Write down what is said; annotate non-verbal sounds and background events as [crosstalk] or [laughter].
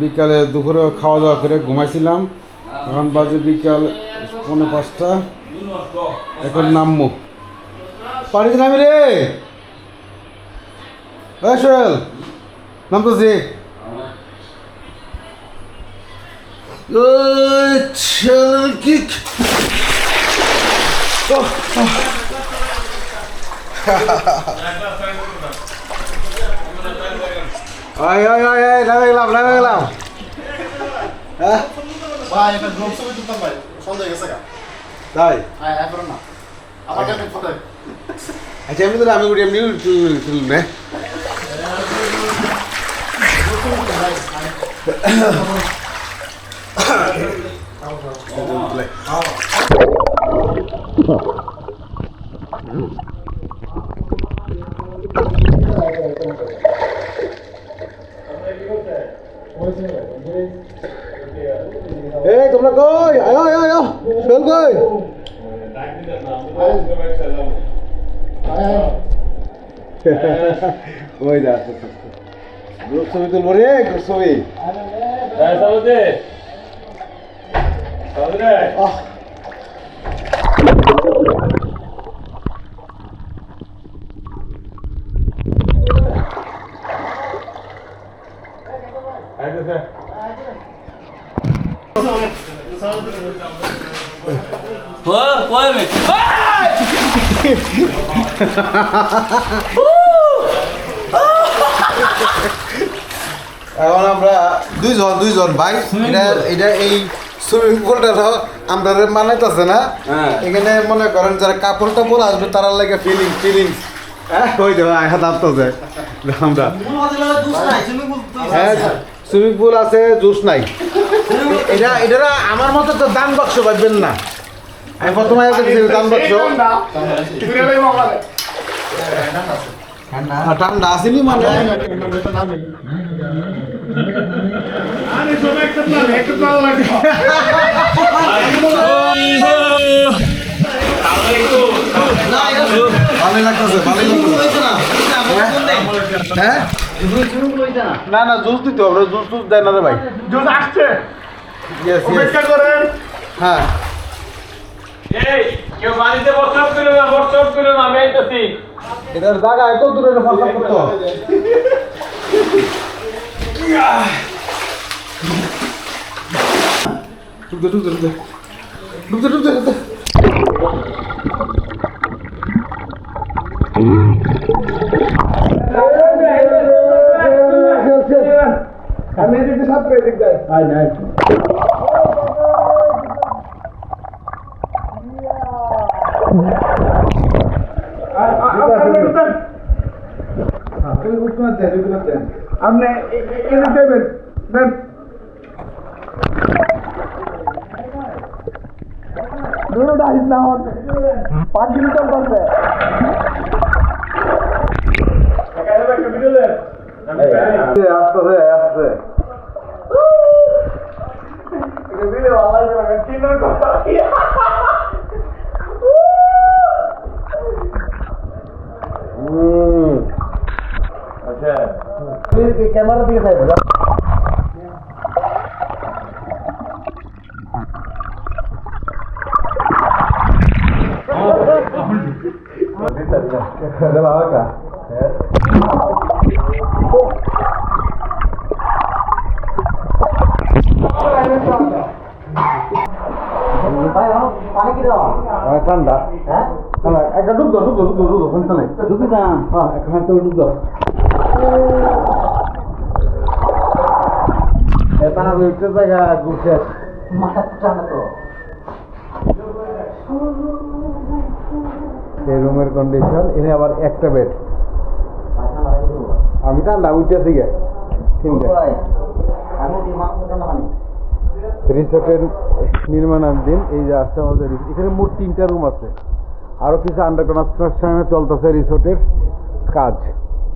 বিকালে দুপুরে খাওয়া দাওয়া করে ঘুমাইছিলাম। এখন বাজে বিকাল পৌনে পাঁচটা। এখন নামবো। পানিতে নামি রে? নামতেছি। ওই ছেলের কিক [laughs] আয় আয় আয় আয় নামে গেলাম নামে গেলাম। হ্যাঁ? ভাই একটা গ্রুপ ছবি তুলতাম ভাই। সন্দেহ গেছে গা। তাই? হ্যাঁ এখন না। আমাকে একটা ফটো আচ্ছা এমনি তো আমি এমনি তুলুন না। এই তোমরা কই? আয় আয় আয় শোল কই? ওই দা গ্রুপ ছবি তুলবো রে গ্রুপ ছবি। আহ। Pô, pô, meu. এখন আমরা দুইজন দুইজন ভাই এটা এটা এই সুইমিং পুলটা তো আমরা মানাইতেছে না। হ্যাঁ। এখানে মনে করেন যারা কাপড় টাপড় আসবে তারা লাগে ফিলিং ফিলিং হ্যাঁ ওই দেখো আঘাত আসতেছে আমরা হ্যাঁ সুইমিং পুল আছে জুস নাই। এটা এটা আমার মতে তো দান বাক্স পাইবেন না। আমি প্রথমে দান বাক্স। ঠান্ডা আসেনি মানে। লাগতেছে। হ্যাঁ? না না জুস দিতে হবে জুস টুস দেয় না রে ভাই। জুস আসছে। ইয়েস ইয়েস অপেক্ষা করেন। হ্যাঁ। এই কেউ বাড়িতে বসবাস করে না বসবাস করে না আমি আইতেছি। এটার জায়গা এত দূরে ফসল করতো ডুবতে ডুবতে ডুবতে ডুবতে ডুবতে ডুবতে আমি এদিকে সাথে এদিক যাই আয় নাই আপনি এদিক দেবেন দেন দুটোটা আসিস না আমার পাঁচ দিন চলতেছে não gostaria. عشان في كم مرة في خير ده معاك ঠান্ডা হ্যাঁ একটা ডুব দাও ডুব দাও ডুব দাও ডুব দাও সমস্যা নেই ডুবি হ্যাঁ একটা হাত ডুব দাও এটা না একটা জায়গা ঘুরছে এই রুমের কন্ডিশন এনে আবার একটা বেড আমি ঠান্ডা উঠেছি গে তিনটে রিসোর্টের নির্মাণাধীন, এই যে আছে আমাদের। এখানে মোট তিনটা রুম আছে আরও কিছু আন্ডার কনস্ট্রাকশনে চলতেছে রিসোর্টের কাজ